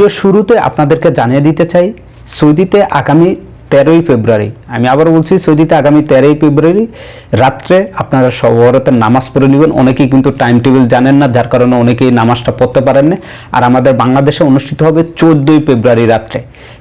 Video শুরুতে আপনাদেরকে জানিয়ে দিতে চাই, সৌদিতে আগামী তেরোই ফেব্রুয়ারি, আমি আবার বলছি সৌদিতে আগামী তেরোই ফেব্রুয়ারি রাত্রে আপনারা সবরতের নামাজ পড়ে নেবেন। অনেকেই কিন্তু টাইম টেবিল জানেন না, যার কারণে অনেকেই নামাজটা পড়তে পারেন না। আর আমাদের বাংলাদেশে অনুষ্ঠিত হবে চোদ্দোই ফেব্রুয়ারি রাত্রে।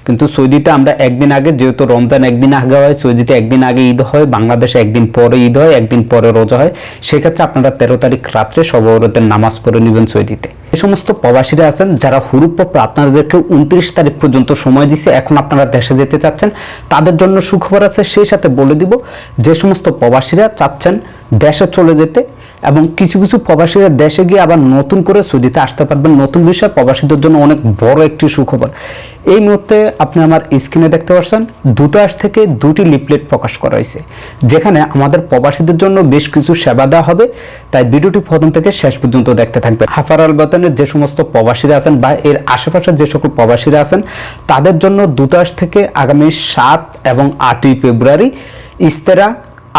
কিন্তু সৌদিতে আমরা একদিন আগে, যেহেতু রমজান একদিন আগে হয়, সৌদিতে একদিন আগে ঈদ হয়, বাংলাদেশে একদিন পরে ঈদ হয়, একদিন পরে রোজা হয়, সেক্ষেত্রে আপনারা তেরো তারিখ রাত্রে সবরতের নামাজ পড়ে নেবেন সৌদিতে। যে সমস্ত প্রবাসীরা আছেন, যারা হুরুপ্রাপ্ত আপনাদেরকে উনত্রিশ তারিখ পর্যন্ত সময় দিছে, এখন আপনারা দেশে যেতে চাচ্ছেন, তাদের জন্য সুখবর আছে, সেই সাথে বলে দিব, যে সমস্ত প্রবাসীরা চাচ্ছেন দেশে চলে যেতে এবং কিছু কিছু প্রবাসীরা দেশে গিয়ে আবার নতুন করে সৌদিতে আসতে পারবেন। নতুন বিষয়, প্রবাসীদের জন্য অনেক বড় একটি সুখবর। এই মুহূর্তে আপনি আমার স্ক্রিনে দেখতে পাচ্ছেন দূতাবাস থেকে দুটি লিফলেট প্রকাশ করা হয়েছে। যেখানে আমাদের প্রবাসীদের জন্য বেশ কিছু সেবা দেওয়া হবে। তাই ভিডিওটি প্রথম থেকে শেষ পর্যন্ত দেখতে থাকবে হাফার আল বাতানের যে সমস্ত প্রবাসীরা আছেন বা এর আশেপাশে যে সকল প্রবাসীরা আছেন, তাদের জন্য দূতাবাস থেকে আগামী সাত এবং আটই ফেব্রুয়ারি ইস্তেরা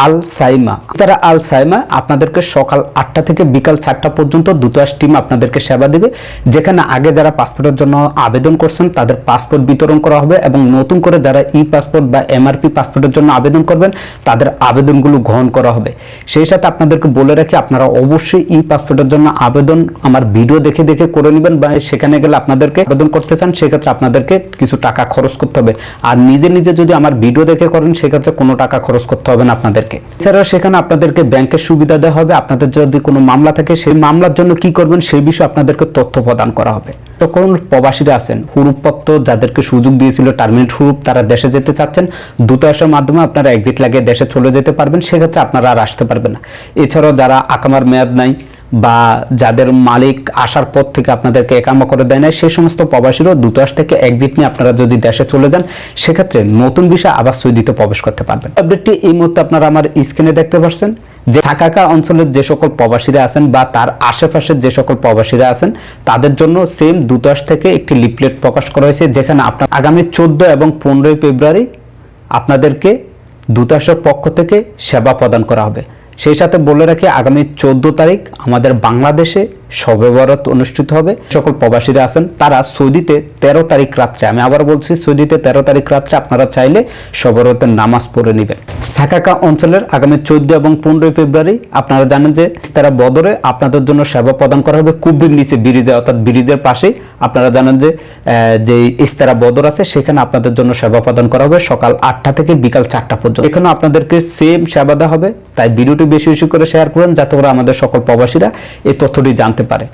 আল সাইমা তারা আল সাইমা আপনাদেরকে সকাল আটটা থেকে বিকাল চারটা পর্যন্ত দূতাবাস টিম আপনাদেরকে সেবা দেবে। যেখানে আগে যারা পাসপোর্টের জন্য আবেদন করছেন, তাদের পাসপোর্ট বিতরণ করা হবে এবং নতুন করে যারা ই পাসপোর্ট বা এমআরপি পাসপোর্টের জন্য আবেদন করবেন, তাদের আবেদনগুলো গ্রহণ করা হবে। সেই সাথে আপনাদেরকে বলে রাখি, আপনারা অবশ্যই ই পাসপোর্টের জন্য আবেদন আমার ভিডিও দেখে দেখে করে নেবেন বা সেখানে গেলে আপনাদেরকে আবেদন করতে চান, সেক্ষেত্রে আপনাদেরকে কিছু টাকা খরচ করতে হবে। আর নিজে নিজে যদি আমার ভিডিও দেখে করেন, সেক্ষেত্রে কোনো টাকা খরচ করতে হবে না আপনাদেরকে এছাড়াও সেখানে আপনাদেরকে ব্যাংকের সুবিধা দেওয়া হবে। আপনাদের যদি কোনো মামলা থাকে, সেই মামলার জন্য কি করবেন সেই বিষয়ে আপনাদেরকে তথ্য প্রদান করা হবে। তখন প্রবাসীরা আছেন হুরুপপত্র যাদেরকে সুযোগ দিয়েছিল টার্মিনেট হুরুপ, তারা দেশে যেতে চাচ্ছেন। দূতাবাসের মাধ্যমে আপনারা এক্সিট লাগিয়ে দেশে চলে যেতে পারবেন। সেক্ষেত্রে আপনারা আর আসতে পারবেন না। এছাড়াও যারা আকামার মেয়াদ নাই বা যাদের মালিক আসার পর থেকে আপনাদেরকে একামা করে দেয় না সেই সমস্ত প্রবাসীরও দূতাবাস থেকে একজিট নিয়ে আপনারা যদি দেশে চলে যান, সেক্ষেত্রে নতুন বিষয় আবার সৌদিতে প্রবেশ করতে পারবেন। আপডেটটি এই মুহূর্তে আপনারা আমার স্ক্রিনে দেখতে পাচ্ছেন যে থাকাকা অঞ্চলের যে সকল প্রবাসীরা আছেন বা তার আশেপাশের যে সকল প্রবাসীরা আছেন, তাদের জন্য সেম দূতাবাস থেকে একটি লিপলেট প্রকাশ করা হয়েছে, যেখানে আপনার আগামী চোদ্দ এবং পনেরোই ফেব্রুয়ারি আপনাদেরকে দূতাবাসের পক্ষ থেকে সেবা প্রদান করা হবে। সেই সাথে বলে রাখি আগামী চোদ্দ তারিখ আমাদের বাংলাদেশে শবে অনুষ্ঠিত হবে। সকল প্রবাসীরা আছেন। তারা সৌদিতে তেরো তারিখ রাত্রে, আমি আবার বলছি, সৌদিতে তেরো তারিখ রাত্রে আপনারা চাইলে শবরতের নামাজ পড়ে নেবেন। সাকাকা অঞ্চলের আগামী চোদ্দ এবং পনেরোই ফেব্রুয়ারি আপনারা জানেন যে তারা বদরে আপনাদের জন্য সেবা প্রদান করা হবে কুবরির নিচে ব্রিজে, অর্থাৎ ব্রিজের পাশেই আপনারা জানেন যে যে ইস্তারা বদর আছে, সেখানে আপনাদের জন্য সেবা প্রদান করা হবে সকাল আটটা থেকে বিকাল চারটা পর্যন্ত। এখানে আপনাদেরকে সেম সেবা দেওয়া হবে, তাই ভিডিওটি বেশি বেশি করে শেয়ার করুন, যাতে করে আমাদের সকল প্রবাসীরা এই তথ্যটি জানতে পারে।